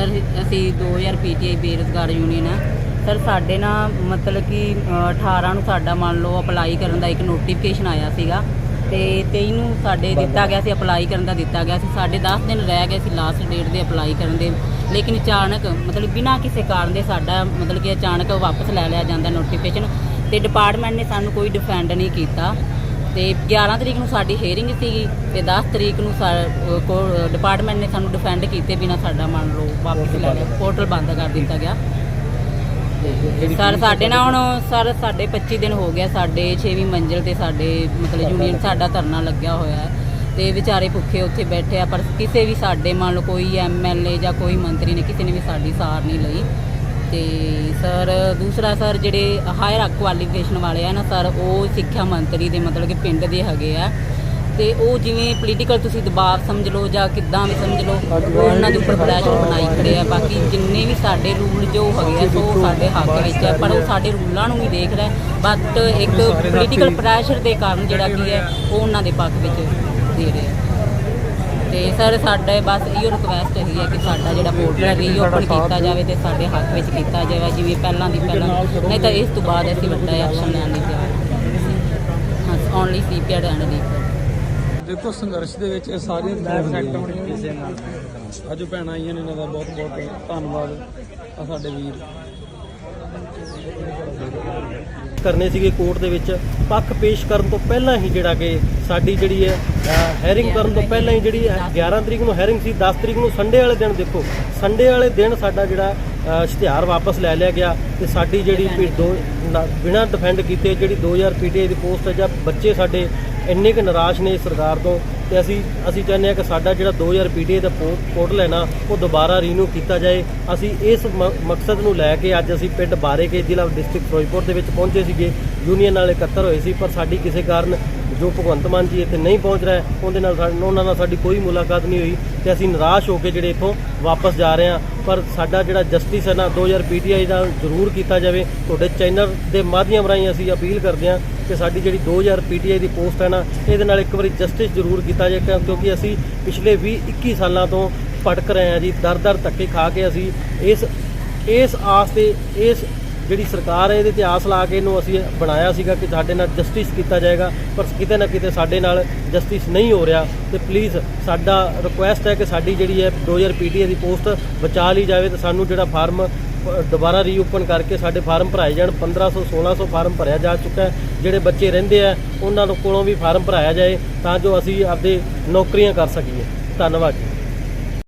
Sir ਅਸੀਂ 2000 PTI ਬੇਰੁਜ਼ਗਾਰ union ਹੈ ਸਰ ਸਾਡੇ ਨਾ ਮਤਲਬ ਕਿ ਅ, 18 ਨੂੰ ਸਾਡਾ ਮੰਨ ਲਓ ਅਪਲਾਈ ਕਰਨ ਦਾ ਇੱਕ ਨੋਟੀਫਿਕੇਸ਼ਨ ਆਇਆ ਸੀਗਾ। ਤੇ 23 ਨੂੰ ਸਾਡੇ ਦਿੱਤਾ ਗਿਆ ਸੀ ਅਪਲਾਈ ਕਰਨ ਦਾ ਦਿੱਤਾ ਗਿਆ ਸੀ। ਸਾਡੇ 10 ਦਿਨ ਰਹਿ ਗਏ ਸੀ ਲਾਸਟ ਡੇਟ ਦੇ ਅਪਲਾਈ ਕਰਨ ਦੇ। ਲੇਕਿਨ ਅਚਾਨਕ ਮਤਲਬ ਬਿਨਾਂ ਕਿਸੇ ਕਾਰਨ ਦੇ ਸਾਡਾ ਮਤਲਬ ਕਿ ਅਚਾਨਕ ਵਾਪਸ ਲੈ ਲਿਆ ਜਾਂਦਾ ਨੋਟੀਫਿਕੇਸ਼ਨ ਤੇ ਡਿਪਾਰਟਮੈਂਟ ਨੇ ਸਾਨੂੰ ਕੋਈ ਡਿਫੈਂਡ ਨਹੀਂ ਕੀਤਾ। ਤੇ 11 ਤਰੀਕ ਨੂੰ ਸਾਡੀ ਹੇਅਰਿੰਗ ਸੀਗੀ ਤੇ 10 ਤਰੀਕ ਨੂੰ ਡਿਪਾਰਟਮੈਂਟ ਨੇ ਸਾਨੂੰ ਡਿਫੈਂਡ ਕੀਤੇ ਬਿਨਾ ਸਾਡਾ ਮੰਨ ਲਓ ਵਾਪਸ ਲੈ ਲਿਆ। ਪੋਰਟਲ ਬੰਦ ਕਰ ਦਿੱਤਾ ਗਿਆ। ਸਰ, ਸਾਡੇ ਨਾਲ ਹੁਣ ਸਰ, ਸਾਡੇ 25 ਦਿਨ ਹੋ ਗਿਆ, ਸਾਡੇ 6ਵੀਂ ਮੰਜ਼ਿਲ ਤੇ ਸਾਡੇ ਮਤਲਬ ਯੂਨੀਅਨ ਸਾਡਾ ਧਰਨਾ ਲੱਗਿਆ ਹੋਇਆ ਹੈ ਤੇ ਵਿਚਾਰੇ ਭੁੱਖੇ ਉੱਥੇ ਬੈਠੇ ਆ, ਪਰ ਕਿਸੇ ਵੀ ਸਾਡੇ ਮੰਨ ਲਓ ਕੋਈ ਐਮਐਲਏ ਜਾਂ ਕੋਈ ਮੰਤਰੀ ਨੇ, ਕਿਸੇ ਨੇ ਵੀ ਸਾਡੀ ਸਾਰ ਨਹੀਂ ਲਈ। ਤੇ ਸਰ, ਦੂਸਰਾ ਸਰ ਜਿਹੜੇ ਹਾਇਰ ਕੁਆਲੀਫਿਕੇਸ਼ਨ ਵਾਲੇ ਆ ਨਾ ਸਰ, ਉਹ ਸਿੱਖਿਆ ਮੰਤਰੀ ਦੇ ਮਤਲਬ ਕਿ ਪਿੰਡ ਦੇ ਹੈਗੇ ਆ। ਤੇ ਉਹ ਜਿਵੇਂ ਪੋਲੀਟੀਕਲ ਤੁਸੀਂ ਦਬਾਅ ਸਮਝ ਲਓ ਜਾਂ ਕਿੱਦਾਂ ਵੀ ਸਮਝ ਲਓ ਉਹਨਾਂ ਦੇ ਉੱਪਰ ਪ੍ਰੈਸ਼ਰ ਬਣਾਈ ਖੜੇ ਆ। ਬਾਕੀ ਜਿੰਨੇ ਵੀ ਸਾਡੇ ਰੂਲ ਜੋ ਹੈਗੇ ਆ, ਸੋ ਉਹ ਸਾਡੇ ਹੱਕ ਵਿੱਚ ਹੈ ਪਰ ਉਹ ਸਾਡੇ ਰੂਲਾਂ ਨੂੰ ਵੀ ਦੇਖ ਰਿਹਾ ਬਟ ਇੱਕ ਪੋਲੀਟੀਕਲ ਪ੍ਰੈਸ਼ਰ ਦੇ ਕਾਰਨ ਜਿਹੜਾ ਕੀ ਹੈ, ਉਹ ਉਹਨਾਂ ਦੇ ਪੱਖ ਵਿੱਚ ਦੇ ਰਿਹਾ ਤੇ ਸਰ ਸਾਡੇ ਬਸ ਇਹੋ ਰਿਕੁਐਸਟ ਹੈਗੀ ਹੈ ਕਿ ਸਾਡਾ ਜਿਹੜਾ ਪੋਰਟਲ ਹੈ ਰੀਓਪਨ ਕੀਤਾ ਜਾਵੇ ਤੇ ਸਾਡੇ ਹੱਕ ਵਿੱਚ ਕੀਤਾ ਜਾਵੇ ਜਿਵੇਂ ਪਹਿਲਾਂ ਦੀ ਪਹਿਲਾਂ। ਨਹੀਂ ਤਾਂ ਇਸ ਤੋਂ ਬਾਅਦ ਅਸੀਂ ਵੱਡਾ ਐਕਸ਼ਨ ਲੈਣ ਲਈ ਤਿਆਰ ਹਾਂ। ਓਨਲੀ ਸੀਪੀਆਰ ਐਂਡ ਲੀਗਲ ਦੇਖੋ ਸੰਘਰਸ਼ ਦੇ ਵਿੱਚ ਇਹ ਸਾਰੀਆਂ ਫੈਕਟ ਅੱਜ ਭੈਣਾਂ ਆਈਆਂ ਨੇ ਇਹਨਾਂ ਦਾ ਬਹੁਤ ਬਹੁਤ ਧੰਨਵਾਦ ਆ ਸਾਡੇ ਵੀਰ। ਕਰਨੇ ਸੀਗੇ ਕੋਰਟ ਦੇ ਵਿੱਚ ਪੱਖ ਪੇਸ਼ ਕਰਨ ਤੋਂ ਪਹਿਲਾਂ ਹੀ ਜਿਹੜਾ ਕਿ ਸਾਡੀ ਜਿਹੜੀ ਹੈ ਹੈਰਿੰਗ ਕਰਨ ਤੋਂ ਪਹਿਲਾਂ ਹੀ ਜਿਹੜੀ 11 ਤਰੀਕ ਨੂੰ ਹੈਰਿੰਗ ਸੀ 10 ਤਰੀਕ ਨੂੰ ਸੰਡੇ ਵਾਲੇ ਦਿਨ ਦੇਖੋ ਸੰਡੇ ਵਾਲੇ ਦਿਨ ਸਾਡਾ ਜਿਹੜਾ ਇਸ਼ਤਿਹਾਰ ਵਾਪਸ ਲੈ ਲਿਆ ਗਿਆ ਤੇ ਸਾਡੀ ਜਿਹੜੀ ਵੀ ਦੋ ਨਾ- ਬਿਨਾਂ ਡਿਫੈਂਡ ਕੀਤੇ ਜਿਹੜੀ 2000 ਪੀਟੀਆਈ ਦੀ ਪੋਸਟ ਹੈ, ਜਾਂ ਬੱਚੇ ਸਾਡੇ ਇੰਨੇ ਕੁ ਨਿਰਾਸ਼ ਨੇ ਸਰਕਾਰ ਤੋਂ ਤੇ ਅਸੀਂ ਅਸੀਂ ਚਾਹੁੰਦੇ ਹਾਂ ਕਿ ਸਾਡਾ ਜਿਹੜਾ 2000 ਪੀਟੀਆਈ ਦਾ ਪੋ- ਪੋਰਟਲ ਹੈ ਨਾ, ਉਹ ਦੁਬਾਰਾ ਰੀਨਿਊ ਕੀਤਾ ਜਾਏ। ਅਸੀਂ ਇਸ ਮ- ਮਕਸਦ ਨੂੰ ਲੈ ਕੇ ਅੱਜ ਅਸੀਂ ਪਿੰਡ ਬਾਰੇਕੇ ਜ਼ਿਲ੍ਹਾ ਡਿਸਟ੍ਰਿਕਟ ਫਿਰੋਜ਼ਪੁਰ ਦੇ ਵਿੱਚ ਪਹੁੰਚੇ ਸੀਗੇ। ਯੂਨੀਅਨ ਨਾਲ ਇਕੱਤਰ ਹੋਏ ਸੀ, ਪਰ ਸਾਡੀ ਕਿਸੇ ਕਾਰਨ ਜੋ ਭਗਵੰਤ ਮਾਨ ਜੀ ਇੱਥੇ ਨਹੀਂ ਪਹੁੰਚ ਰਿਹਾ, ਉਹਦੇ ਨਾਲ ਸਾਡੇ ਉਹਨਾਂ ਨਾਲ ਸਾਡੀ ਕੋਈ ਮੁਲਾਕਾਤ ਨਹੀਂ ਹੋਈ ਤੇ ਅਸੀਂ ਨਿਰਾਸ਼ ਹੋ ਕੇ ਜਿਹੜੇ ਇੱਥੋਂ ਵਾਪਸ ਜਾ ਰਹੇ ਹਾਂ। ਪਰ ਸਾਡਾ ਜਿਹੜਾ ਜਸਟਿਸ ਹੈ ਨਾ 2000 ਪੀਟੀਆਈ ਦਾ ਜ਼ਰੂਰ ਕੀਤਾ ਜਾਵੇ। ਤੁਹਾਡੇ ਚੈਨਲ ਦੇ ਮਾਧਿਅਮ ਰਾਹੀਂ ਅਸੀਂ ਅਪੀਲ ਕਰਦੇ ਹਾਂ ਕਿ ਸਾਡੀ ਜਿਹੜੀ 2000 ਪੀਟੀਆਈ ਦੀ ਪੋਸਟ ਹੈ ਨਾ, ਇਹਦੇ ਨਾਲ ਇੱਕ ਵਾਰੀ ਜਸਟਿਸ ਜ਼ਰੂਰ ਕੀਤਾ ਜਾਵੇ ਕਿਉਂਕਿ ਅਸੀਂ ਪਿਛਲੇ 20 21 ਸਾਲਾਂ ਤੋਂ ਭਟਕ ਰਹੇ ਹਾਂ ਜੀ ਦਰ ਦਰ ਧੱਕੇ ਖਾ ਕੇ ਅਸੀਂ ਇਸ ਇਸ ਆਸ ਤੇ, ਇਸ ਜਿਹੜੀ ਸਰਕਾਰ ਹੈ, ਇਹਦੇ ਤੇ ਆਸ ਲਾ ਕੇ ਇਹਨੂੰ ਅਸੀਂ ਬਣਾਇਆ ਸੀਗਾ ਕਿ ਸਾਡੇ ਨਾਲ ਜਸਟਿਸ ਕੀਤਾ ਜਾਏਗਾ, ਪਰ ਕਿਤੇ ਨਾ ਕਿਤੇ ਸਾਡੇ ਨਾਲ ਜਸਟਿਸ ਨਹੀਂ ਹੋ ਰਿਹਾ। ਤੇ ਪਲੀਜ਼ ਸਾਡਾ ਰਿਕੁਐਸਟ ਹੈ ਕਿ ਸਾਡੀ ਜਿਹੜੀ ਹੈ 2000 ਪੀਟੀਏ ਦੀ ਪੋਸਟ ਬਚਾ ਲਈ ਜਾਵੇ ਤੇ ਸਾਨੂੰ ਜਿਹੜਾ ਫਾਰਮ ਦੁਬਾਰਾ ਰੀਓਪਨ ਕਰਕੇ ਸਾਡੇ ਫਾਰਮ ਭਰਾਏ ਜਾਣ। 1500 1600 ਫਾਰਮ ਭਰਿਆ ਜਾ ਚੁੱਕਾ ਹੈ। ਜਿਹੜੇ ਬੱਚੇ ਰਹਿੰਦੇ ਆ, ਉਹਨਾਂ ਕੋਲੋਂ ਵੀ ਫਾਰਮ ਭਰਾਇਆ ਜਾਏ ਤਾਂ ਜੋ ਅਸੀਂ ਆਪਦੇ ਨੌਕਰੀਆਂ ਕਰ ਸਕੀਏ। ਧੰਨਵਾਦ ਜੀ।